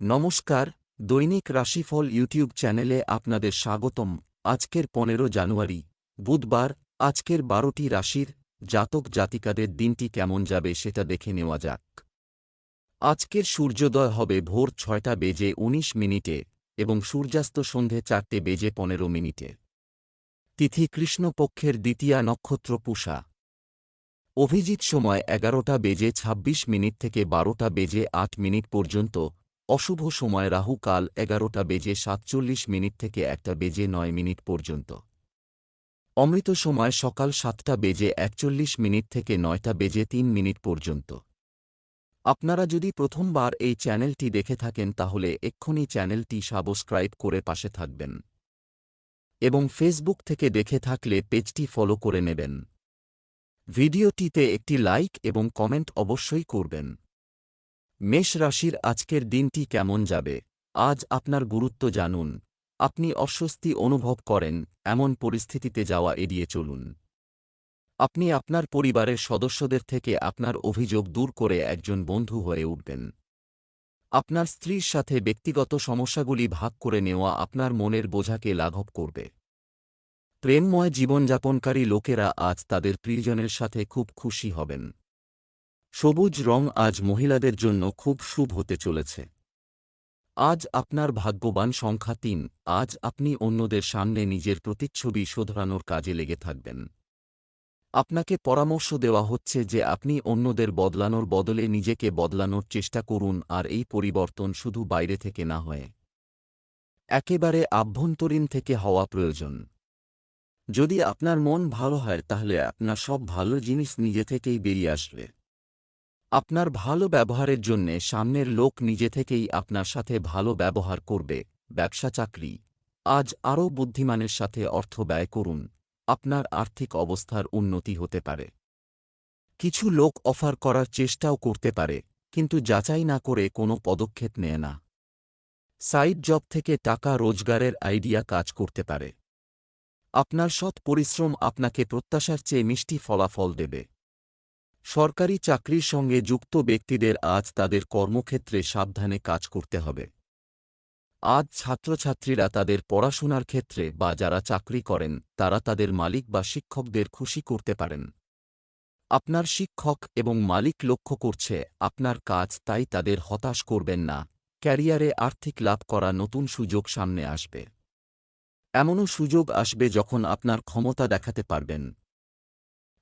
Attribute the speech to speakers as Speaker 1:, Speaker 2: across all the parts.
Speaker 1: নমস্কার, দৈনিক রাশিফল ইউটিউব চ্যানেলে আপনাদের স্বাগতম। আজকের পনেরো জানুয়ারি, বুধবার, আজকের বারোটি রাশির জাতক জাতিকাদের দিনটি কেমন যাবে সেটা দেখে নেওয়া যাক। আজকের সূর্যোদয় হবে ভোর ছয়টা বেজে ১৯ মিনিটে এবং সূর্যাস্ত সন্ধে চারটে বেজে পনেরো মিনিটে। তিথি কৃষ্ণপক্ষের দ্বিতীয়া নক্ষত্র পূষা। অভিজিৎ সময় এগারোটা বেজে ২৬ মিনিট থেকে বারোটা বেজে আট মিনিট পর্যন্ত অশুভ সময় রাহু কাল এগারোটা বেজে সাতচল্লিশ মিনিট থেকে একটা বেজে নয় মিনিট পর্যন্ত। অমৃত সময় সকাল সাতটা বেজে একচল্লিশ মিনিট থেকে নয়টা বেজে তিন মিনিট পর্যন্ত। আপনারা যদি প্রথমবার এই চ্যানেলটি দেখে থাকেন তাহলে এক্ষুনি চ্যানেলটি সাবস্ক্রাইব করে পাশে থাকবেন। এবং ফেসবুক থেকে দেখে থাকলে পেজটি ফলো করে নেবেন। ভিডিওটিতে একটি লাইক এবং কমেন্ট অবশ্যই করবেন। মেষ রাশির আজকের দিনটি কেমন যাবে? আজ আপনার গুরুত্ব জানুন। আপনি অস্বস্তি অনুভব করেন, এমন পরিস্থিতিতে যাওয়া এড়িয়ে চলুন। আপনি আপনার পরিবারের সদস্যদের থেকে আপনার অভিযোগ দূর করে একজন বন্ধু হয়ে উঠবেন। আপনার স্ত্রীর সাথে ব্যক্তিগত সমস্যাগুলি ভাগ করে নেওয়া আপনার মনের বোঝাকে লাঘব করবে। প্রেমময় জীবনযাপনকারী লোকেরা আজ তাদের প্রিয়জনের সাথে খুব খুশি হবেন। সবুজ রং আজ মহিলাদের জন্য খুব শুভ হতে চলেছে। আজ আপনার ভাগ্যবান সংখ্যা তিন, আজ আপনি অন্যদের সামনে নিজের প্রতিচ্ছবি শোধরানোর কাজে লেগে থাকবেন। আপনাকে পরামর্শ দেওয়া হচ্ছে যে আপনি অন্যদের বদলানোর বদলে নিজেকে বদলানোর চেষ্টা করুন আর এই পরিবর্তন শুধু বাইরে থেকে না হয়। একেবারে আভ্যন্তরীণ থেকে হওয়া প্রয়োজন। যদি আপনার মন ভালো হয় তাহলে আপনার সব ভালো জিনিস নিজে থেকেই বেরিয়ে আসবে। আপনার ভালো ব্যবহারের জন্যে সামনের লোক নিজে থেকেই আপনার সাথে ভালো ব্যবহার করবে, ব্যবসা চাকরি। আজ আরও বুদ্ধিমানের সাথে অর্থ ব্যয় করুন, আপনার আর্থিক অবস্থার উন্নতি হতে পারে। কিছু লোক অফার করার চেষ্টাও করতে পারে, কিন্তু যাচাই না করে কোনো পদক্ষেপ নেয় না। সাইড জব থেকে টাকা রোজগারের আইডিয়া কাজ করতে পারে। আপনার সৎ পরিশ্রম আপনাকে প্রত্যাশার চেয়ে মিষ্টি ফলাফল দেবে। সরকারি চাকরির সঙ্গে যুক্ত ব্যক্তিদের আজ তাদের কর্মক্ষেত্রে সাবধানে কাজ করতে হবে। আজ ছাত্রছাত্রীরা তাদের পড়াশোনার ক্ষেত্রে বা যারা চাকরি করেন, তারা তাদের মালিক বা শিক্ষকদের খুশি করতে পারেন। আপনার শিক্ষক এবং মালিক লক্ষ্য করছে, আপনার কাজ তাই তাদের হতাশ করবেন না, ক্যারিয়ারে আর্থিক লাভ করা নতুন সুযোগ সামনে আসবে। এমনও সুযোগ আসবে যখন আপনার ক্ষমতা দেখাতে পারবেন।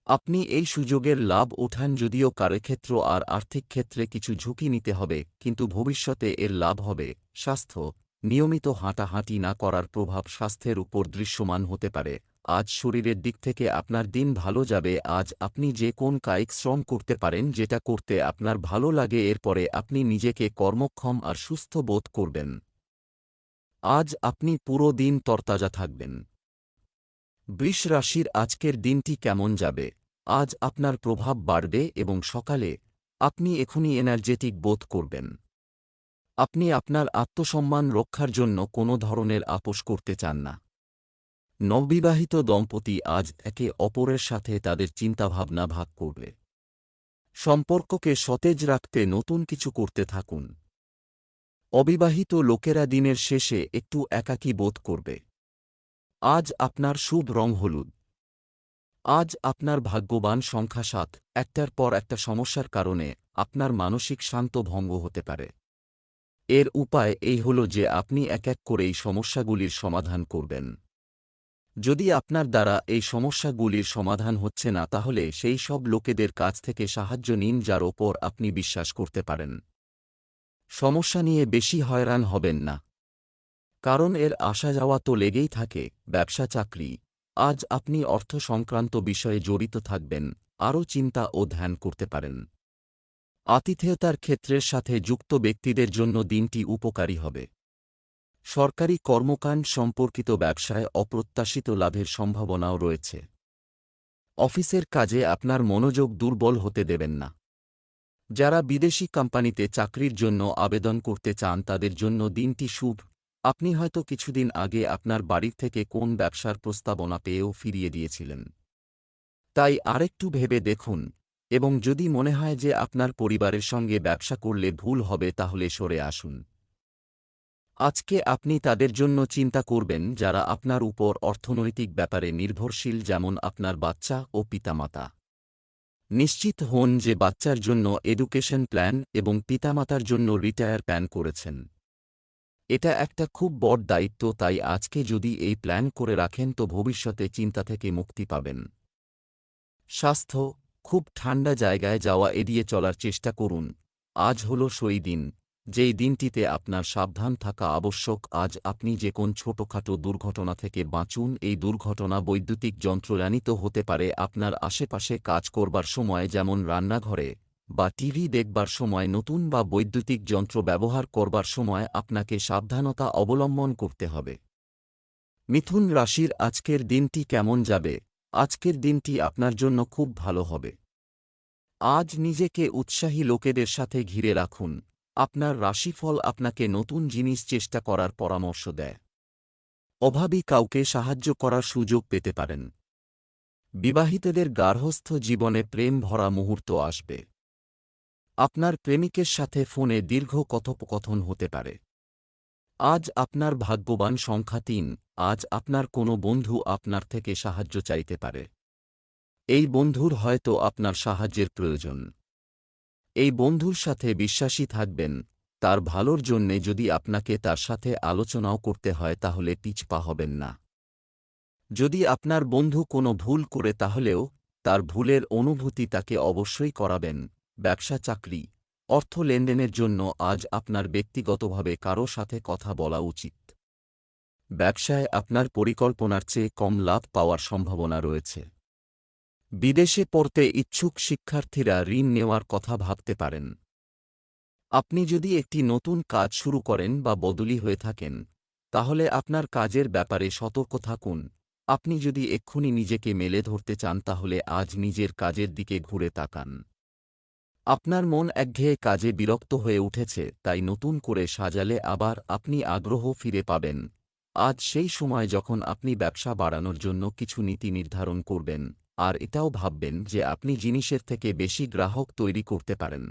Speaker 1: আপনি এই সুযোগের লাভ ওঠান যদিও কার্যক্ষেত্র আর আর্থিক ক্ষেত্রে কিছু ঝুঁকি নিতে হবে, কিন্তু ভবিষ্যতে এর লাভ হবে। স্বাস্থ্য, নিয়মিত হাঁটাহাঁটি না করার প্রভাব স্বাস্থ্যের উপর দৃশ্যমান হতে পারে। আজ শরীরের দিক থেকে আপনার দিন ভালো যাবে, আজ আপনি যে কোন কায়িক শ্রম করতে পারেন যেটা করতে আপনার ভালো লাগে, এরপরে আপনি নিজেকে কর্মক্ষম আর সুস্থ বোধ করবেন। আজ আপনি পুরো দিন তরতাজা থাকবেন। বৃষ রাশির আজকের দিনটি কেমন যাবে? আজ আপনার প্রভাব বাড়বে এবং সকালে আপনি এখনই এনার্জেটিক বোধ করবেন। আপনি আপনার আত্মসম্মান রক্ষার জন্য কোনো ধরনের আপোষ করতে চান না। নববিবাহিত দম্পতি আজ একে অপরের সাথে তাদের চিন্তাভাবনা ভাগ করবে। সম্পর্ককে সতেজ রাখতে নতুন কিছু করতে থাকুন। অবিবাহিত লোকেরা দিনের শেষে একটু একাকী বোধ করবে। আজ আপনার শুভ রং হলুদ। আজ আপনার ভাগ্যবান সংখ্যা সাত। একটার পর একটা সমস্যার কারণে আপনার মানসিক শান্ত ভঙ্গ হতে পারে। এর উপায় এই হল যে আপনি এক এক করে এই সমস্যাগুলির সমাধান করবেন। যদি আপনার দ্বারা এই সমস্যাগুলির সমাধান হচ্ছে না, তাহলে সেই সব লোকেদের কাছ থেকে সাহায্য নিন, যার ওপর আপনি বিশ্বাস করতে পারেন। সমস্যা নিয়ে বেশি হয়রান হবেন না। কারণ এর আসা যাওয়া তো লেগেই থাকে, ব্যবসা চাকরি। আজ আপনি অর্থ সংক্রান্ত বিষয়ে জড়িত থাকবেন, আরও চিন্তা ও ধ্যান করতে পারেন। আতিথেয়তার ক্ষেত্রের সাথে যুক্ত ব্যক্তিদের জন্য দিনটি উপকারী হবে। সরকারি কর্মকাণ্ড সম্পর্কিত ব্যবসায় অপ্রত্যাশিত লাভের সম্ভাবনাও রয়েছে। অফিসের কাজে আপনার মনোযোগ দুর্বল হতে দেবেন না। যারা বিদেশি কোম্পানিতে চাকরির জন্য আবেদন করতে চান তাদের জন্য দিনটি শুভ। আপনি হয়তো কিছুদিন আগে আপনার বাড়ির থেকে কোন ব্যবসার প্রস্তাবনা পেয়েও ফিরিয়ে দিয়েছিলেন। তাই আরেকটু ভেবে দেখুন, এবং যদি মনে হয় যে আপনার পরিবারের সঙ্গে ব্যবসা করলে ভুল হবে তাহলে সরে আসুন। আজকে আপনি তাদের জন্য চিন্তা করবেন যারা আপনার উপর অর্থনৈতিক ব্যাপারে নির্ভরশীল যেমন আপনার বাচ্চা ও পিতামাতা। নিশ্চিত হন যে বাচ্চার জন্য এডুকেশন প্ল্যান এবং পিতামাতার জন্য রিটায়ার প্ল্যান করেছেন। এটা একটা খুব বড় দায়িত্ব, তাই আজকে যদি এই প্ল্যান করে রাখেন, তো ভবিষ্যতে চিন্তা থেকে মুক্তি পাবেন। স্বাস্থ্য, খুব ঠান্ডা জায়গায় যাওয়া এড়িয়ে চলার চেষ্টা করুন। আজ হল সেই দিন, যেই দিনটিতে আপনার সাবধান থাকা আবশ্যক। আজ আপনি যে কোন ছোটখাটো দুর্ঘটনা থেকে বাঁচুন, এই দুর্ঘটনা বৈদ্যুতিক যন্ত্রজানিত হতে পারে। আপনার আশেপাশে কাজ করবার সময়, যেমন রান্নাঘরে বা টিভি দেখবার সময় নতুন বা বৈদ্যুতিক যন্ত্র ব্যবহার করবার সময় আপনাকে সাবধানতা অবলম্বন করতে হবে। মিথুন রাশির আজকের দিনটি কেমন যাবে? আজকের দিনটি আপনার জন্য খুব ভালো হবে। আজ নিজেকে উৎসাহী লোকেদের সাথে ঘিরে রাখুন। আপনার রাশিফল আপনাকে নতুন জিনিস চেষ্টা করার পরামর্শ দেয়। অভাবী কাউকে সাহায্য করার সুযোগ পেতে পারেন। বিবাহিতদের গার্হস্থ জীবনে প্রেম ভরা মুহূর্ত আসবে। আপনার প্রেমিকের সাথে ফোনে দীর্ঘ কথোপকথন হতে পারে। আজ আপনার ভাগ্যবান সংখ্যা তিন, আজ আপনার কোনো বন্ধু আপনার থেকে সাহায্য চাইতে পারে। এই বন্ধুর হয়তো আপনার সাহায্যের প্রয়োজন। এই বন্ধুর সাথে বিশ্বাসী থাকবেন, তার ভালোর জন্যে যদি আপনাকে তার সাথে আলোচনাও করতে হয় তাহলে পিছপা হবেন না। যদি আপনার বন্ধু কোনো ভুল করে তাহলেও, তার ভুলের অনুভূতি তাকে অবশ্যই করাবেন। ব্যবসা চাকরি, অর্থ লেনদেনের জন্য আজ আপনার ব্যক্তিগতভাবে কারও সাথে কথা বলা উচিত। ব্যবসায় আপনার পরিকল্পনার চেয়ে কম লাভ পাওয়ার সম্ভাবনা রয়েছে। বিদেশে পড়তে ইচ্ছুক শিক্ষার্থীরা ঋণ নেওয়ার কথা ভাবতে পারেন। আপনি যদি একটি নতুন কাজ শুরু করেন বা বদলি হয়ে থাকেন, তাহলে আপনার কাজের ব্যাপারে সতর্ক থাকুন। আপনি যদি এক্ষুনি নিজেকে মেলে ধরতে চান, তাহলে আজ নিজের কাজের দিকে ঘুরে তাকান। আপনার মন একঘেয়ে কাজে বিরক্ত হয়ে উঠেছে, তাই নতুন করে সাজালে আবার আপনি আগ্রহ ফিরে পাবেন। আজ সেই সময় যখন আপনি ব্যবসা বাড়ানোর জন্য কিছু নীতি নির্ধারণ করবেন, আর এটাও ভাববেন যে আপনি জিনিসের থেকে বেশি গ্রাহক তৈরি করতে পারেন।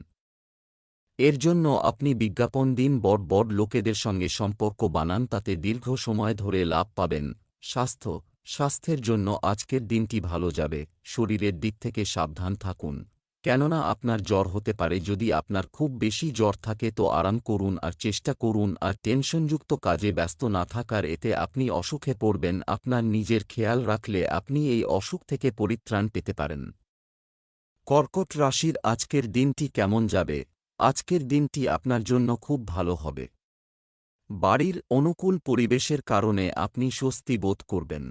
Speaker 1: এর জন্য আপনি বিজ্ঞাপন দিন, বড় বড় লোকেদের সঙ্গে সম্পর্ক বানান, তাতে দীর্ঘ সময় ধরে লাভ পাবেন। স্বাস্থ্য, স্বাস্থ্যের জন্য আজকের দিনটি ভালো যাবে, শরীরের দিক থেকে সাবধান থাকুন। কেননা আপনার জ্বর হতে পারে, যদি আপনার খুব বেশি জ্বর থাকে তো আরাম করুন আর চেষ্টা করুন আর টেনশনযুক্ত কাজে ব্যস্ত না থাকার এতে আপনি অসুখে পড়বেন, আপনার নিজের খেয়াল রাখলে আপনি এই অসুখ থেকে পরিত্রাণ পেতে পারেন। কর্কট রাশির আজকের দিনটি কেমন যাবে? আজকের দিনটি আপনার জন্য খুব ভালো হবে। বাড়ির অনুকূল পরিবেশের কারণে আপনি স্বস্তি বোধ করবেন।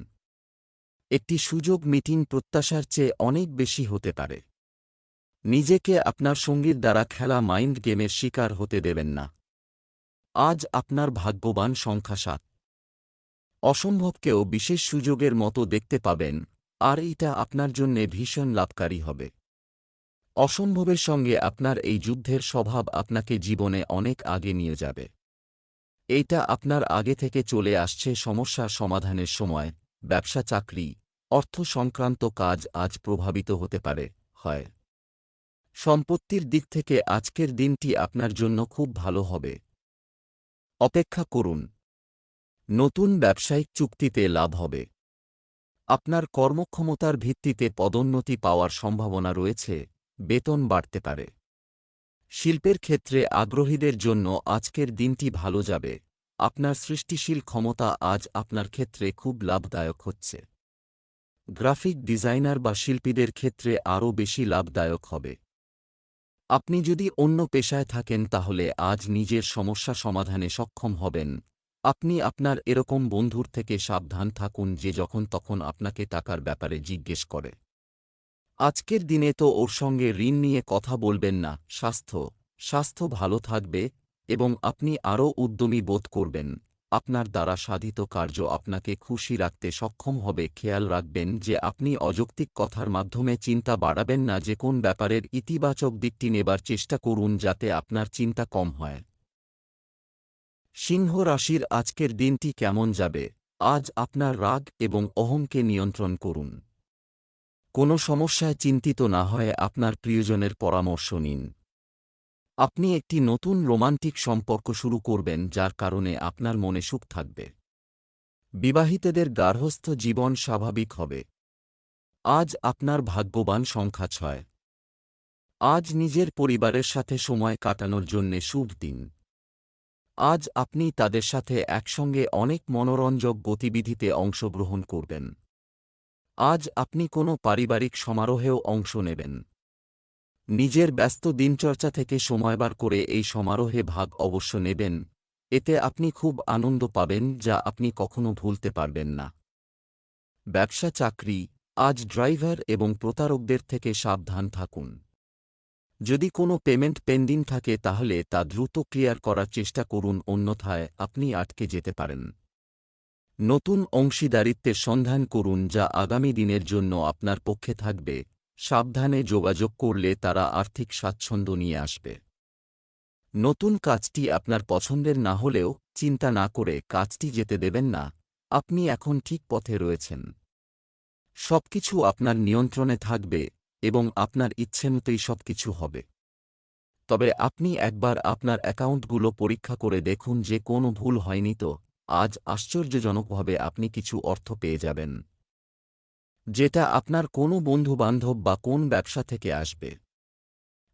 Speaker 1: একটি সুযোগ মিটিং প্রত্যাশার চেয়ে অনেক বেশি হতে পারে। নিজেকে আপনার সঙ্গীর দ্বারা খেলা মাইন্ড গেমের শিকার হতে দেবেন না। আজ আপনার ভাগ্যবান সংখ্যা সাত। অসম্ভবকেও বিশেষ সুযোগের মতো দেখতে পাবেন, আর এটা আপনার জন্যে ভীষণ লাভকারী হবে। অসম্ভবের সঙ্গে আপনার এই যুদ্ধের স্বভাব আপনাকে জীবনে অনেক আগে নিয়ে যাবে। এইটা আপনার আগে থেকে চলে আসছে সমস্যার সমাধানের সময়, ব্যবসা চাকরি, অর্থ সংক্রান্ত কাজ আজ প্রভাবিত হতে পারে, হয়। সম্পত্তির দিক থেকে আজকের দিনটি আপনার জন্য খুব ভালো হবে। অপেক্ষা করুন। নতুন ব্যবসায়িক চুক্তিতে লাভ হবে। আপনার কর্মক্ষমতার ভিত্তিতে পদোন্নতি পাওয়ার সম্ভাবনা রয়েছে, বেতন বাড়তে পারে। শিল্পের ক্ষেত্রে আগ্রহীদের জন্য আজকের দিনটি ভালো যাবে। আপনার সৃষ্টিশীল ক্ষমতা আজ আপনার ক্ষেত্রে খুব লাভদায়ক হচ্ছে। গ্রাফিক ডিজাইনার বা শিল্পীদের ক্ষেত্রে আরও বেশি লাভদায়ক হবে। আপনি যদি অন্য পেশায় থাকেন তাহলে আজ নিজের সমস্যা সমাধানে সক্ষম হবেন। আপনি আপনার এরকম বন্ধুর থেকে সাবধান থাকুন যে যখন তখন আপনাকে টাকার ব্যাপারে জিজ্ঞেস করে। আজকের দিনে তো ওর সঙ্গে ঋণ নিয়ে কথা বলবেন না, স্বাস্থ্য স্বাস্থ্য ভালো থাকবে এবং আপনি আরও উদ্যমী বোধ করবেন। আপনার দ্বারা সাধিত কার্য আপনাকে খুশি রাখতে সক্ষম হবে। খেয়াল রাখবেন যে আপনি অযৌক্তিক কথার মাধ্যমে চিন্তা বাড়াবেন না যে কোন ব্যাপারের ইতিবাচক দিকটি নেবার চেষ্টা করুন যাতে আপনার চিন্তা কম হয়। সিংহ রাশির আজকের দিনটি কেমন যাবে? আজ আপনার রাগ এবং অহংকে নিয়ন্ত্রণ করুন। কোনো সমস্যায় চিন্তিত না হয়ে আপনার প্রিয়জনের পরামর্শ নিন। আপনি একটি নতুন রোমান্টিক সম্পর্ক শুরু করবেন, যার কারণে আপনার মনে সুখ থাকবে। বিবাহিতদের গার্হস্থ্য জীবন স্বাভাবিক হবে। আজ আপনার ভাগ্যবান সংখ্যা ছয়। আজ নিজের পরিবারের সাথে সময় কাটানোর জন্যে শুভ দিন। আজ আপনি তাদের সাথে একসঙ্গে অনেক মনোরঞ্জক গতিবিধিতে অংশগ্রহণ করবেন। আজ আপনি কোনো পারিবারিক সমারোহেও অংশ নেবেন। নিজের ব্যস্ত দিনচর্চা থেকে সময় বার করে এই সমারোহে ভাগ অবশ্য নেবেন। এতে আপনি খুব আনন্দ পাবেন যা আপনি কখনো ভুলতে পারবেন না। ব্যবসা চাকরি, আজ ড্রাইভার এবং প্রতারকদের থেকে সাবধান থাকুন। যদি কোনো পেমেন্ট পেন্ডিং থাকে তাহলে তা দ্রুত ক্লিয়ার করার চেষ্টা করুন, অন্যথায় আপনি আটকে যেতে পারেন। নতুন অংশীদারিত্বের সন্ধান করুন যা আগামী দিনের জন্য আপনার পক্ষে থাকবে। সাবধানে যোগাযোগ করলে তারা আর্থিক স্বাচ্ছন্দ্য নিয়ে আসবে। নতুন কাজটি আপনার পছন্দের না হলেও চিন্তা না করে কাজটি যেতে দেবেন না, আপনি এখন ঠিক পথে রয়েছেন। সবকিছু আপনার নিয়ন্ত্রণে থাকবে এবং আপনার ইচ্ছেমতোই সবকিছু হবে। তবে আপনি একবার আপনার অ্যাকাউন্টগুলো পরীক্ষা করে দেখুন যে কোনো ভুল হয়নি তো, আজ আশ্চর্যজনকভাবে আপনি কিছু অর্থ পেয়ে যাবেন। যেটা আপনার কোনো বন্ধুবান্ধব বা কোন ব্যবসা থেকে আসবে।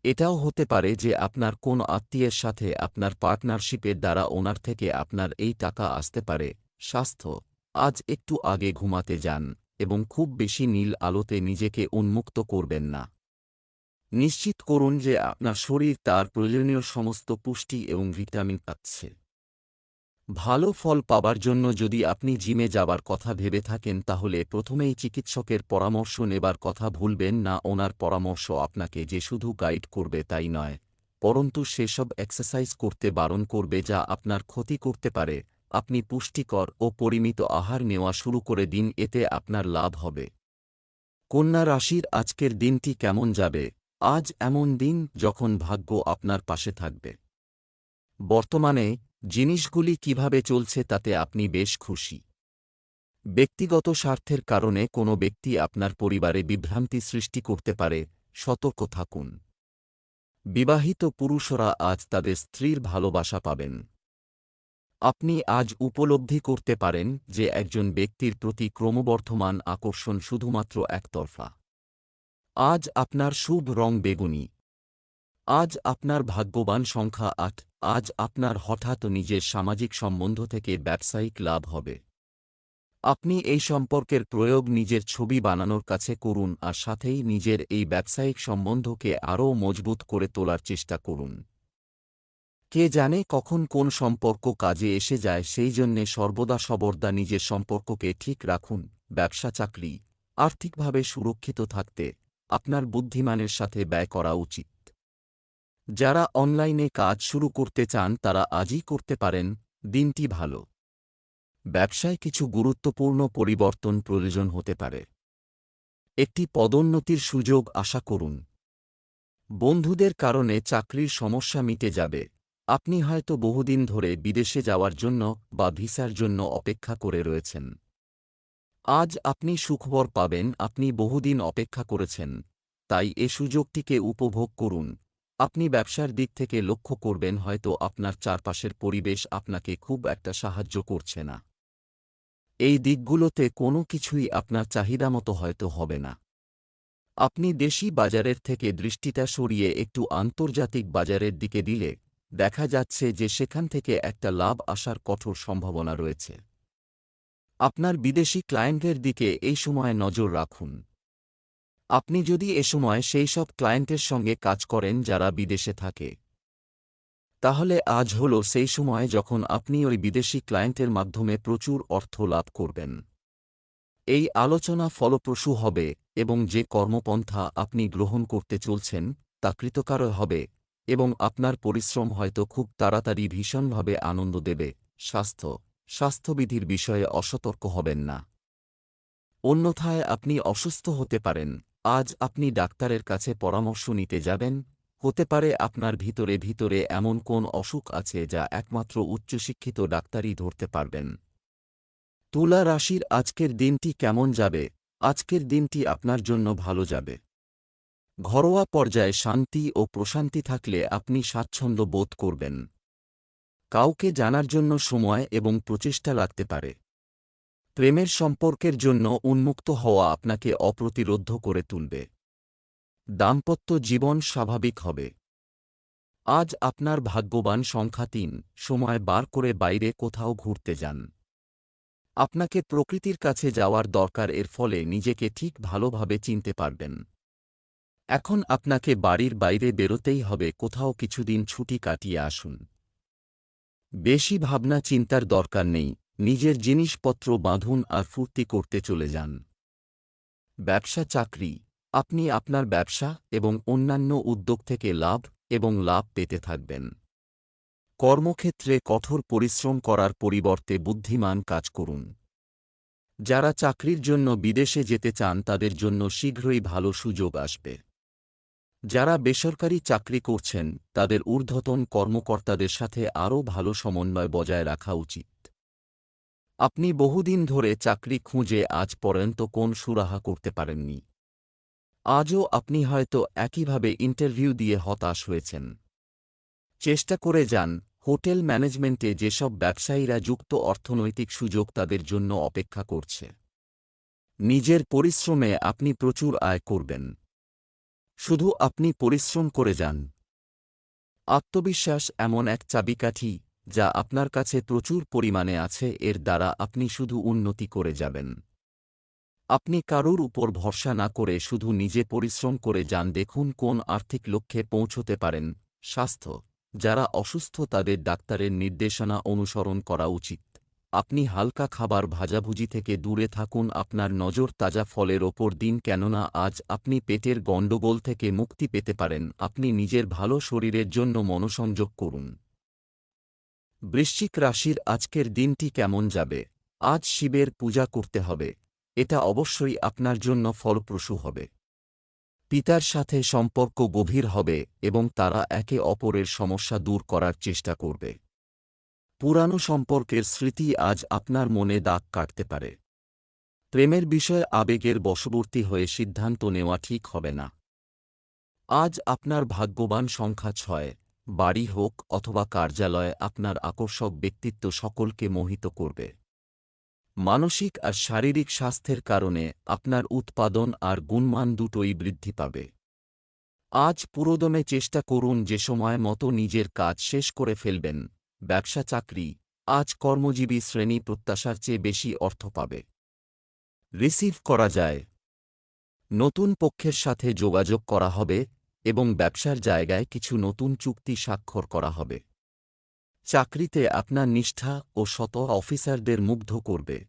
Speaker 1: এটাও হতে পারে যে আপনার কোন আত্মীয়ের সাথে আপনার পার্টনারশিপের দ্বারা ওনার থেকে আপনার এই টাকা আসতে পারে। স্বাস্থ্য, আজ একটু আগে ঘুমাতে যান এবং খুব বেশি নীল আলোতে নিজেকে উন্মুক্ত করবেন না। নিশ্চিত করুন যে আপনার শরীর তার প্রয়োজনীয় সমস্ত পুষ্টি এবং ভিটামিন পাচ্ছে। ভালো ফল পাবার জন্য যদি আপনি জিমে যাবার কথা ভেবে থাকেন, তাহলে প্রথমেই চিকিৎসকের পরামর্শ নেবার কথা ভুলবেন না। ওনার পরামর্শ আপনাকে যে শুধু গাইড করবে তাই নয়, পরন্তু সেসব এক্সারসাইজ করতে বারণ করবে যা আপনার ক্ষতি করতে পারে। আপনি পুষ্টিকর ও পরিমিত আহার নেওয়া শুরু করে দিন, এতে আপনার লাভ হবে। কন্যা রাশির আজকের দিনটি কেমন যাবে? আজ এমন দিন যখন ভাগ্য আপনার পাশে থাকবে। বর্তমানে জিনিসগুলি কীভাবে চলছে তাতে আপনি বেশ খুশি। ব্যক্তিগত স্বার্থের কারণে কোনো ব্যক্তি আপনার পরিবারে বিভ্রান্তি সৃষ্টি করতে পারে, সতর্ক থাকুন। বিবাহিত পুরুষরা আজ তাদের স্ত্রীর ভালোবাসা পাবেন। আপনি আজ উপলব্ধি করতে পারেন যে একজন ব্যক্তির প্রতি ক্রমবর্ধমান আকর্ষণ শুধুমাত্র একতরফা। আজ আপনার শুভ রং বেগুনি। আজ আপনার ভাগ্যবান সংখ্যা আট। আজ আপনার হঠাৎ নিজের সামাজিক সম্বন্ধ থেকে ব্যবসায়িক লাভ হবে। আপনি এই সম্পর্কের প্রয়োগ নিজের ছবি বানানোর কাছে করুন আর সাথেই নিজের এই ব্যবসায়িক সম্বন্ধকে আরও মজবুত করে তোলার চেষ্টা করুন। কে জানে কখন কোন সম্পর্ক কাজে এসে যায় সেই জন্যে সর্বদা সবর্দা নিজের সম্পর্ককে ঠিক রাখুন, ব্যবসা, চাকরি, আর্থিকভাবে সুরক্ষিত থাকতে, আপনার বুদ্ধিমানের সাথে ব্যয় করা উচিত। যারা অনলাইনে কাজ শুরু করতে চান তারা আজই করতে পারেন, দিনটি ভালো। ব্যবসায় কিছু গুরুত্বপূর্ণ পরিবর্তন প্রয়োজন হতে পারে। একটি পদোন্নতির সুযোগ আশা করুন। বন্ধুদের কারণে চাকরির সমস্যা মিটে যাবে। আপনি হয়তো বহুদিন ধরে বিদেশে যাওয়ার জন্য বা ভিসার জন্য অপেক্ষা করে রয়েছেন। আজ আপনি সুখবর পাবেন, আপনি বহুদিন অপেক্ষা করেছেন। তাই এ সুযোগটিকে উপভোগ করুন। আপনি ব্যবসার দিক থেকে লক্ষ্য করবেন হয়তো আপনার চারপাশের পরিবেশ আপনাকে খুব একটা সাহায্য করছে না। এই দিকগুলোতে কোনো কিছুই আপনার চাহিদা মতো হয়তো হবে না। আপনি দেশি বাজারের থেকে দৃষ্টিটা সরিয়ে একটু আন্তর্জাতিক বাজারের দিকে দিলে দেখা যাচ্ছে যে সেখান থেকে একটা লাভ আসার কঠোর সম্ভাবনা রয়েছে। আপনার বিদেশি ক্লায়েন্টের দিকে এই সময় নজর রাখুন। আপনি যদি এ সময় সেই সব ক্লায়েন্টের সঙ্গে কাজ করেন যারা বিদেশে থাকে, তাহলে আজ হল সেই সময় যখন আপনি ওই বিদেশি ক্লায়েন্টের মাধ্যমে প্রচুর অর্থ লাভ করবেন। এই আলোচনা ফলপ্রসূ হবে এবং যে কর্মপন্থা আপনি গ্রহণ করতে চলছেন, তা কৃতকার হবে এবং আপনার পরিশ্রম হয়তো খুব তাড়াতাড়ি ভীষণভাবে আনন্দ দেবে। স্বাস্থ্য, স্বাস্থ্যবিধির বিষয়ে অসতর্ক হবেন না। অন্যথায় আপনি অসুস্থ হতে পারেন। আজ আপনি ডাক্তারের কাছে পরামর্শ নিতে যাবেন। হতে পারে আপনার ভিতরে ভিতরে এমন কোন অসুখ আছে যা একমাত্র উচ্চশিক্ষিত ডাক্তারই ধরতে পারবেন। তুলা রাশির আজকের দিনটি কেমন যাবে? আজকের দিনটি আপনার জন্য ভালো যাবে। ঘরোয়া পর্যায়ে শান্তি ও প্রশান্তি থাকলে আপনি স্বাচ্ছন্দ্য বোধ করবেন। কাউকে জানার জন্য সময় এবং প্রচেষ্টা লাগতে পারে। প্রেমের সম্পর্কের জন্য উন্মুক্ত হওয়া আপনাকে অপ্রতিরোধ্য করে তুলবে। দাম্পত্য জীবন স্বাভাবিক হবে। আজ আপনার ভাগ্যবান সংখ্যা তিন, সময় বার করে বাইরে কোথাও ঘুরতে যান। আপনাকে প্রকৃতির কাছে যাওয়ার দরকার এর ফলে নিজেকে ঠিক ভালোভাবে চিনতে পারবেন। এখন আপনাকে বাড়ির বাইরে বেরোতেই হবে, কোথাও কিছুদিন ছুটি কাটিয়ে আসুন। বেশি ভাবনা চিন্তার দরকার নেই। নিজের জিনিসপত্র বাঁধুন আর ফুর্তি করতে চলে যান। ব্যবসা চাকরি। আপনি আপনার ব্যবসা এবং অন্যান্য উদ্যোগ থেকে লাভ এবং লাভ পেতে থাকবেন। কর্মক্ষেত্রে কঠোর পরিশ্রম করার পরিবর্তে বুদ্ধিমান কাজ করুন। যারা চাকরির জন্য বিদেশে যেতে চান তাদের জন্য শীঘ্রই ভালো সুযোগ আসবে। যারা বেসরকারি চাকরি করছেন, তাদের ঊর্ধ্বতন কর্মকর্তাদের সাথে আরও ভালো সমন্বয় বজায় রাখা উচিত। আপনি বহুদিন ধরে চাকরি খুঁজে আজ পর্যন্ত কোন সুরাহা করতে পারেননি। আজও আপনি হয়তো একইভাবে ইন্টারভিউ দিয়ে হতাশ হয়েছেন। চেষ্টা করে যান, হোটেল ম্যানেজমেন্টে যেসব ব্যবসায়ীরা যুক্ত অর্থনৈতিক সুযোগ তাদের জন্য অপেক্ষা করছে। নিজের পরিশ্রমে আপনি প্রচুর আয় করবেন। শুধু আপনি পরিশ্রম করে যান। আত্মবিশ্বাস এমন এক চাবিকাঠি যা আপনার কাছে প্রচুর পরিমাণে আছে, এর দ্বারা আপনি শুধু উন্নতি করে যাবেন। আপনি কারুর উপর ভরসা না করে শুধু নিজে পরিশ্রম করে যান, দেখুন কোন আর্থিক লক্ষ্যে পৌঁছতে পারেন। স্বাস্থ্য, যারা অসুস্থ তাদের ডাক্তারের নির্দেশনা অনুসরণ করা উচিত। আপনি হালকা খাবার ভাজাভুজি থেকে দূরে থাকুন, আপনার নজর তাজা ফলের ওপর দিন, কেননা আজ আপনি পেটের গণ্ডগোল থেকে মুক্তি পেতে পারেন। আপনি নিজের ভালো শরীরের জন্য মনোসংযোগ করুন। বৃশ্চিক রাশির আজকের দিনটি কেমন যাবে? আজ শিবের পূজা করতে হবে। এটা অবশ্যই আপনার জন্য ফলপ্রসূ হবে। পিতার সাথে সম্পর্ক গভীর হবে এবং তারা একে অপরের সমস্যা দূর করার চেষ্টা করবে। পুরানো সম্পর্কের স্মৃতি আজ আপনার মনে দাগ কাটতে পারে। প্রেমের বিষয়ে আবেগের বশবর্তী হয়ে সিদ্ধান্ত নেওয়া ঠিক হবে না। আজ আপনার ভাগ্যবান সংখ্যা ছয়। বাড়ি হোক অথবা কার্যালয়ে আপনার আকর্ষক ব্যক্তিত্ব সকলকে মোহিত করবে। মানসিক আর শারীরিক স্বাস্থ্যের কারণে আপনার উৎপাদন আর গুণমান দুটোই বৃদ্ধি পাবে। আজ পুরোদমে চেষ্টা করুন যে সময় মতো নিজের কাজ শেষ করে ফেলবেন। ব্যবসা, চাকরি, আজ কর্মজীবী শ্রেণি প্রত্যাশার চেয়ে বেশি অর্থ পাবে। রিসিভ করা যায়। নতুন পক্ষের সাথে যোগাযোগ করা হবে এবং ব্যবসার জায়গায় কিছু নতুন চুক্তি স্বাক্ষর করা হবে। চাকরিতে আপনার নিষ্ঠা ও শত অফিসারদের মুগ্ধ করবে।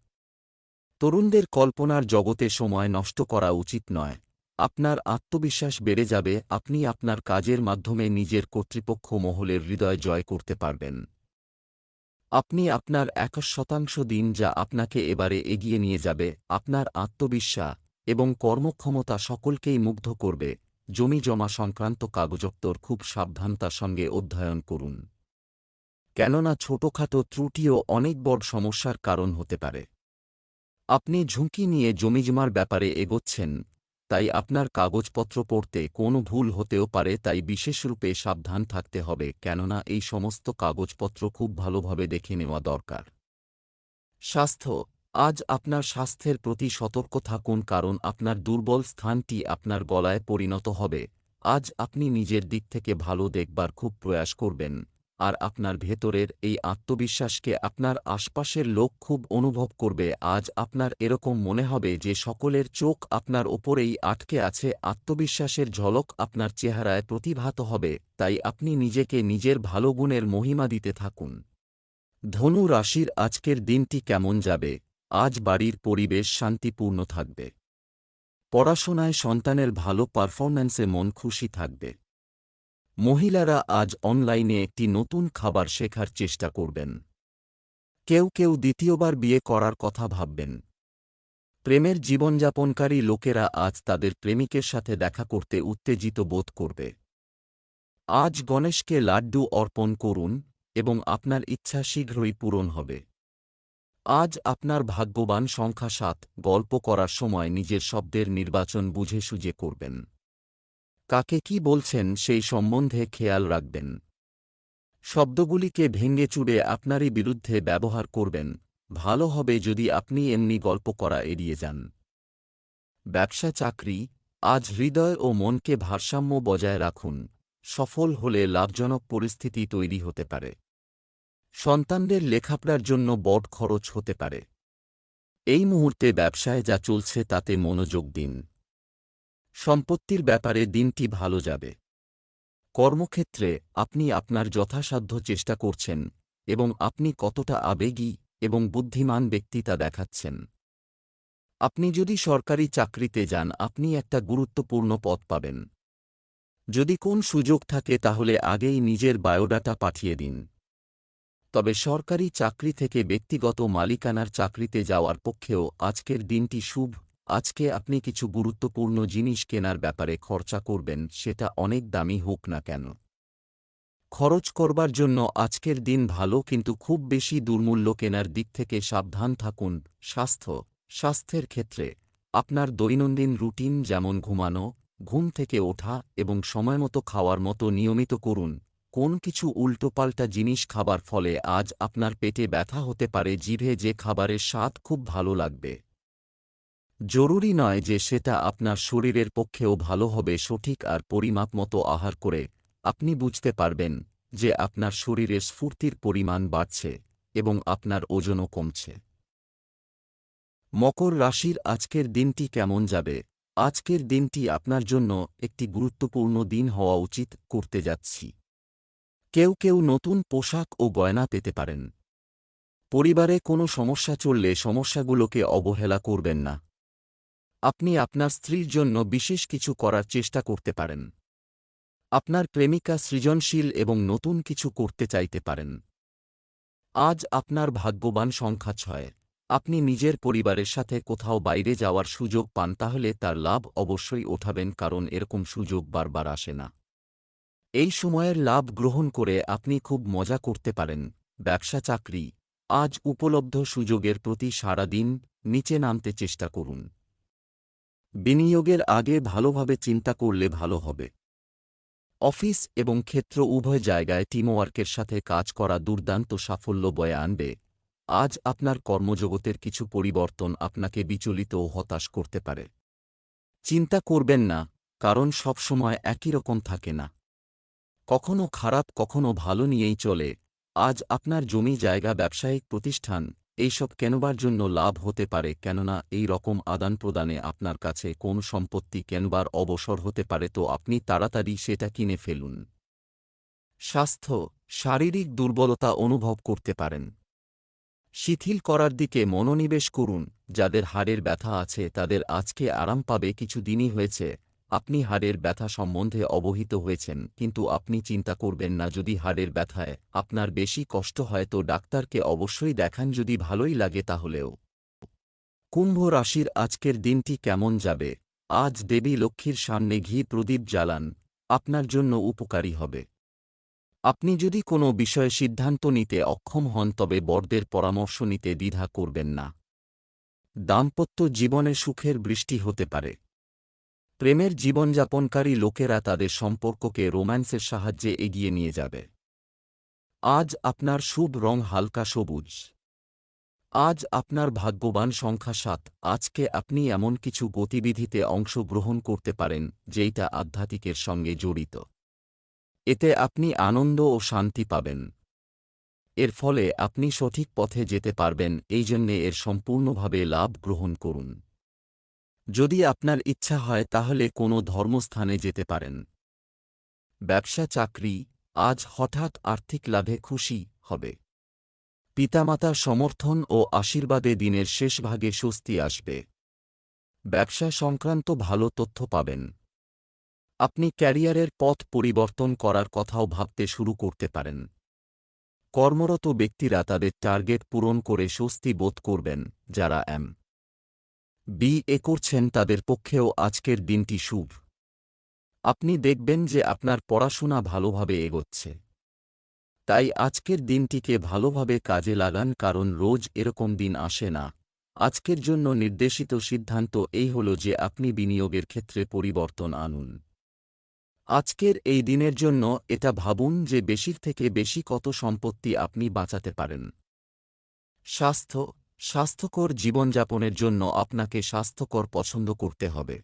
Speaker 1: তরুণদের কল্পনার জগতে সময় নষ্ট করা উচিত নয়। আপনার আত্মবিশ্বাস বেড়ে যাবে, আপনি আপনার কাজের মাধ্যমে নিজের কর্তৃপক্ষ মহলের হৃদয় জয় করতে পারবেন। আপনি আপনার এক শতাংশ দিন যা আপনাকে এবারে এগিয়ে নিয়ে যাবে, আপনার আত্মবিশ্বাস এবং কর্মক্ষমতা সকলকেই মুগ্ধ করবে। জমি জমা সংক্রান্ত কাগজপত্র খুব সাবধানতার সঙ্গে অধ্যয়ন করুন। কেননা ছোটখাটো ত্রুটিও অনেক বড় সমস্যার কারণ হতে পারে। আপনি ঝুঁকি নিয়ে জমিজমার ব্যাপারে এগোচ্ছেন, তাই আপনার কাগজপত্র পড়তে কোনো ভুল হতেও পারে, তাই বিশেষরূপে সাবধান থাকতে হবে, কেননা এই সমস্ত কাগজপত্র খুব ভালোভাবে দেখে নেওয়া দরকার। স্বাস্থ্য আজ আপনার স্বাস্থ্যের প্রতি সতর্ক থাকুন কারণ আপনার দুর্বল স্থানটি আপনার গলায় পরিণত হবে। আজ আপনি নিজের দিক থেকে ভালো দেখবার খুব প্রয়াস করবেন। আর আপনার ভেতরের এই আত্মবিশ্বাসকে আপনার আশপাশের লোক খুব অনুভব করবে। আজ আপনার এরকম মনে হবে যে সকলের চোখ আপনার ওপরেই আটকে আছে। আত্মবিশ্বাসের ঝলক আপনার চেহারায় প্রতিভাত হবে। তাই আপনি নিজেকে নিজের ভালো গুণের মহিমা দিতে থাকুন। ধনু রাশির আজকের দিনটি কেমন যাবে? আজ বাড়ির পরিবেশ শান্তিপূর্ণ থাকবে। পড়াশোনায় সন্তানের ভালো পারফরম্যান্সে মন খুশি থাকবে। মহিলারা আজ অনলাইনে একটি নতুন খাবার শেখার চেষ্টা করবেন। কেউ কেউ দ্বিতীয়বার বিয়ে করার কথা ভাববেন। প্রেমের জীবনযাপনকারী লোকেরা আজ তাদের প্রেমিকের সাথে দেখা করতে উত্তেজিত বোধ করবে। আজ গণেশকে লাড্ডু অর্পণ করুন এবং আপনার ইচ্ছা শীঘ্রই পূরণ হবে। আজ আপনার ভাগ্যবান সংখ্যা সাত, গল্প করার সময় নিজের শব্দের নির্বাচন বুঝে সুঝে করবেন। কাকে কি বলছেন সেই সম্বন্ধে খেয়াল রাখবেন। শব্দগুলিকে ভেঙে চুড়ে আপনারই বিরুদ্ধে ব্যবহার করবেন, ভালো হবে যদি আপনি এমনি গল্প করা এড়িয়ে যান। ব্যবসা চাকরি, আজ হৃদয় ও মনকে ভারসাম্য বজায় রাখুন, সফল হলে লাভজনক পরিস্থিতি তৈরি হতে পারে। সন্তানদের লেখাপড়ার জন্য বড় খরচ হতে পারে। এই মুহূর্তে ব্যবসায় যা চলছে তাতে মনোযোগ দিন। সম্পত্তির ব্যাপারে দিনটি ভালো যাবে। কর্মক্ষেত্রে আপনি আপনার যথাসাধ্য চেষ্টা করছেন এবং আপনি কতটা আবেগী এবং বুদ্ধিমান ব্যক্তি তা দেখাচ্ছেন। আপনি যদি সরকারি চাকরিতে যান, আপনি একটা গুরুত্বপূর্ণ পদ পাবেন। যদি কোন সুযোগ থাকে তাহলে আগেই নিজের বায়োডাটা পাঠিয়ে দিন। তবে সরকারি চাকরি থেকে ব্যক্তিগত মালিকানার চাকরিতে যাওয়ার পক্ষেও আজকের দিনটি শুভ। আজকে আপনি কিছু গুরুত্বপূর্ণ জিনিস কেনার ব্যাপারে খরচা করবেন, সেটা অনেক দামি হোক না কেন। খরচ করবার জন্য আজকের দিন ভালো কিন্তু খুব বেশি দুর্মূল্য কেনার দিক থেকে সাবধান থাকুন। স্বাস্থ্য, স্বাস্থ্যের ক্ষেত্রে আপনার দৈনন্দিন রুটিন যেমন ঘুমানো, ঘুম থেকে ওঠা এবং সময়মতো খাওয়ার মতো নিয়মিত করুন। কোন কিছু উল্টোপাল্টা জিনিস খাবার ফলে আজ আপনার পেটে ব্যথা হতে পারে জিভে যে খাবারের স্বাদ খুব ভালো লাগবে। জরুরি নয় যে সেটা আপনার শরীরের পক্ষেও ভালো হবে, সঠিক আর পরিমাপ মতো আহার করে আপনি বুঝতে পারবেন যে আপনার শরীরের স্ফূর্তির পরিমাণ বাড়ছে এবং আপনার ওজনও কমছে। মকর রাশির আজকের দিনটি কেমন যাবে? আজকের দিনটি আপনার জন্য একটি গুরুত্বপূর্ণ দিন হওয়া উচিত, করতে যাচ্ছি। কেউ কেউ নতুন পোশাক ও গয়না পেতে পারেন। পরিবারে কোনো সমস্যা চললে সমস্যাগুলোকে অবহেলা করবেন না। আপনি আপনার স্ত্রীর জন্য বিশেষ কিছু করার চেষ্টা করতে পারেন। আপনার প্রেমিকা সৃজনশীল এবং নতুন কিছু করতে চাইতে পারেন। আজ আপনার ভাগ্যবান সংখ্যা ছয়। আপনি নিজের পরিবারের সাথে কোথাও বাইরে যাওয়ার সুযোগ পান তাহলে তার লাভ অবশ্যই ওঠাবেন কারণ এরকম সুযোগ বারবার আসে না। এই সময়ের লাভ গ্রহণ করে আপনি খুব মজা করতে পারেন। ব্যবসা চাকরি। আজ উপলব্ধ সুযোগের প্রতি সারা দিন, নিচে নামতে চেষ্টা করুন। বিনিয়োগের আগে ভালোভাবে চিন্তা করলে ভালো হবে। অফিস এবং ক্ষেত্র উভয় জায়গায় টিমওয়ার্কের সাথে কাজ করা দুর্দান্ত সাফল্য বয়ে আনবে। আজ আপনার কর্মজগতের কিছু পরিবর্তন আপনাকে বিচলিত ও হতাশ করতে পারে। চিন্তা করবেন না, কারণ সবসময় একই রকম থাকে না। কখনো খারাপ, কখনো ভালো নিয়েই চলে। আজ আপনার জমি, জায়গা, ব্যবসায়িক প্রতিষ্ঠান, এইসব কেনবার জন্য লাভ হতে পারে, কেননা এই রকম আদান প্রদানে আপনার কাছে কোন সম্পত্তি কেনবার অবসর হতে পারে, তো আপনি তাড়াতাড়ি সেটা কিনে ফেলুন। স্বাস্থ্য, শারীরিক দুর্বলতা অনুভব করতে পারেন। শিথিল করার দিকে মনোনিবেশ করুন, যাদের হাড়ের ব্যথা আছে তাদের আজকে আরাম পাবে, কিছু দিনই হয়েছে। আপনি হাড়ের ব্যথা সম্বন্ধে অবহিত হয়েছেন, কিন্তু আপনি চিন্তা করবেন না যদি হাড়ের ব্যথায় আপনার বেশি কষ্ট হয় তো ডাক্তারকে অবশ্যই দেখান যদি ভালোই লাগে তাহলেও। কুম্ভ রাশির আজকের দিনটি কেমন যাবে? আজ দেবী লক্ষ্মীর সামনে ঘি প্রদীপ জ্বালান, আপনার জন্য উপকারী হবে। আপনি যদি কোনো বিষয়ে সিদ্ধান্ত নিতে অক্ষম হন তবে বড়দের পরামর্শ নিতে দ্বিধা করবেন না। দাম্পত্য জীবনে সুখের বৃষ্টি হতে পারে। প্রেমের জীবনযাপনকারী লোকেরা তাদের সম্পর্ককে রোম্যান্সের সাহায্যে এগিয়ে নিয়ে যাবে। আজ আপনার শুভ রং হালকা সবুজ। আজ আপনার ভাগ্যবান সংখ্যা সাত। আজকে আপনি এমন কিছু গতিবিধিতে অংশগ্রহণ করতে পারেন, যেইটা আধ্যাত্মিকের সঙ্গে জড়িত। এতে আপনি আনন্দ ও শান্তি পাবেন। এর ফলে আপনি সঠিক পথে যেতে পারবেন এই জন্যে এর সম্পূর্ণভাবে লাভ গ্রহণ করুন। যদি আপনার ইচ্ছা হয় তাহলে কোনো ধর্মস্থানে যেতে পারেন। ব্যবসা চাকরি, আজ হঠাৎ আর্থিক লাভে খুশি হবে। পিতামাতার সমর্থন ও আশীর্বাদে দিনের শেষ ভাগে স্বস্তি আসবে। ব্যবসা সংক্রান্ত ভালো তথ্য পাবেন। আপনি ক্যারিয়ারের পথ পরিবর্তন করার কথাও ভাবতে শুরু করতে পারেন। কর্মরত ব্যক্তিরা তাদের টার্গেট পূরণ করে স্বস্তি বোধ করবেন, যারা এম বি এ করছেন তাদের পক্ষেও আজকের দিনটি শুভ। আপনি দেখবেন যে আপনার পড়াশোনা ভালোভাবে এগোচ্ছে। তাই আজকের দিনটিকে ভালোভাবে কাজে লাগান কারণ রোজ এরকম দিন আসে না। আজকের জন্য নির্দেশিত সিদ্ধান্ত এই হল যে আপনি বিনিয়োগের ক্ষেত্রে পরিবর্তন আনুন। আজকের এই দিনের জন্য এটা ভাবুন যে বেশির থেকে বেশি কত সম্পত্তি আপনি বাঁচাতে পারেন। স্বাস্থ্য স্বাস্থ্যকর জীবনযাপনের জন্য আপনাকে স্বাস্থ্যকর পছন্দ করতে হবে।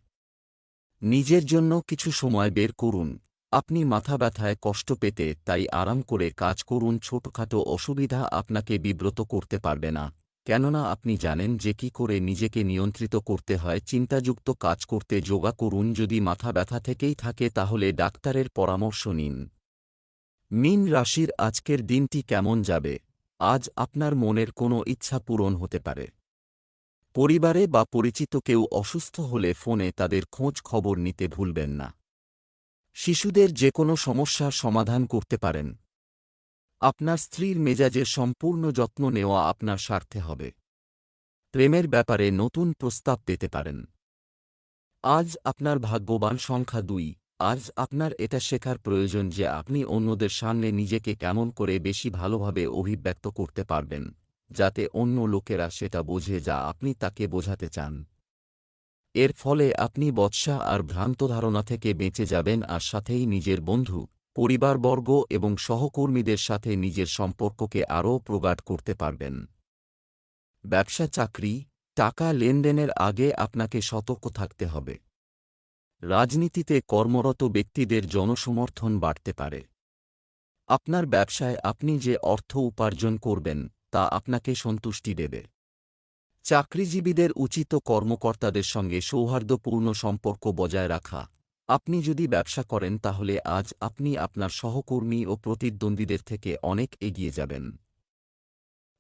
Speaker 1: নিজের জন্য কিছু সময় বের করুন। আপনি মাথা ব্যথায় কষ্ট পেতে তাই আরাম করে কাজ করুন, ছোটখাটো অসুবিধা আপনাকে বিব্রত করতে পারবে না। কেননা আপনি জানেন যে কি করে নিজেকে নিয়ন্ত্রিত করতে হয়, চিন্তাযুক্ত কাজ করতে যোগা করুন, যদি মাথা ব্যথা থেকেই থাকে তাহলে ডাক্তারের পরামর্শ নিন। মিন রাশির আজকের দিনটি কেমন যাবে? আজ আপনার মনের কোনো ইচ্ছা পূরণ হতে পারে। পরিবারে বা পরিচিত কেউ অসুস্থ হলে ফোনে তাদের খোঁজ খবর নিতে ভুলবেন না। শিশুদের যে কোনো সমস্যার সমাধান করতে পারেন। আপনার স্ত্রীর মেজাজের সম্পূর্ণ যত্ন নেওয়া আপনার স্বার্থে হবে। প্রেমের ব্যাপারে নতুন প্রস্তাব পেতে পারেন। আজ আপনার ভাগ্যবান সংখ্যা দুই। আজ আপনার এটা শেখার প্রয়োজন যে আপনি অন্যদের সামনে নিজেকে কেমন করে বেশি ভালোভাবে অভিব্যক্ত করতে পারবেন, যাতে অন্য লোকেরা সেটা বোঝে যা আপনি তাকে বোঝাতে চান। এর ফলে আপনি বৎসা আর ভ্রান্ত ধারণা থেকে বেঁচে যাবেন আর সাথেই নিজের বন্ধু, পরিবারবর্গ এবং সহকর্মীদের সাথে নিজের সম্পর্ককে আরও প্রগাঢ় করতে পারবেন। ব্যবসা, চাকরি, টাকা লেনদেনের আগে আপনাকে সতর্ক থাকতে হবে। রাজনীতিতে কর্মরত ব্যক্তিদের জনসমর্থন বাড়তে পারে। আপনার ব্যবসায় আপনি যে অর্থ উপার্জন করবেন, তা আপনাকে সন্তুষ্টি দেবে। চাকরিজীবীদের উচিত কর্মকর্তাদের সঙ্গে সৌহার্দ্যপূর্ণ সম্পর্ক বজায় রাখা। আপনি যদি ব্যবসা করেন, তাহলে আজ আপনি আপনার সহকর্মী ও প্রতিদ্বন্দ্বীদের থেকে অনেক এগিয়ে যাবেন।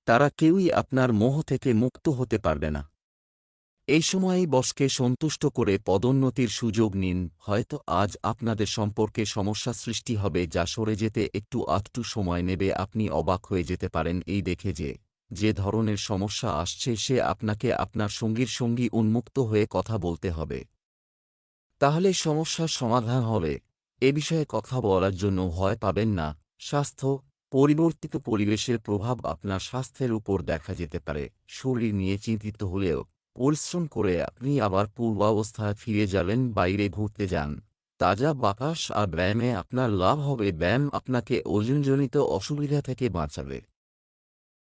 Speaker 1: তারা কেউই আপনার মোহ থেকে মুক্ত হতে পারবে না। এই সময়েই বসকে সন্তুষ্ট করে পদোন্নতির সুযোগ নিন, হয়তো আজ আপনাদের সম্পর্কে সমস্যা সৃষ্টি হবে যা সরে যেতে একটু আধটু সময় নেবে, আপনি অবাক হয়ে যেতে পারেন, এই দেখে যে যে ধরনের সমস্যা আসছে সে আপনাকে আপনার সঙ্গীর সঙ্গী উন্মুক্ত হয়ে কথা বলতে হবে। তাহলে সমস্যার সমাধান হবে। এ বিষয়ে কথা বলার জন্য ভয় পাবেন না। স্বাস্থ্য, পরিবর্তিত পরিবেশের প্রভাব আপনার স্বাস্থ্যের উপর দেখা যেতে পারে। শরীর নিয়ে চিন্তিত হলেও পরিশ্রম করে আপনি আবার পূর্বাবস্থায় ফিরে যাবেন, বাইরে ঘুরতে যান। তাজা বাতাস আর ব্যায়ামে আপনার লাভ হবে, ব্যায়াম আপনাকে ওজনজনিত অসুবিধা থেকে বাঁচাবে।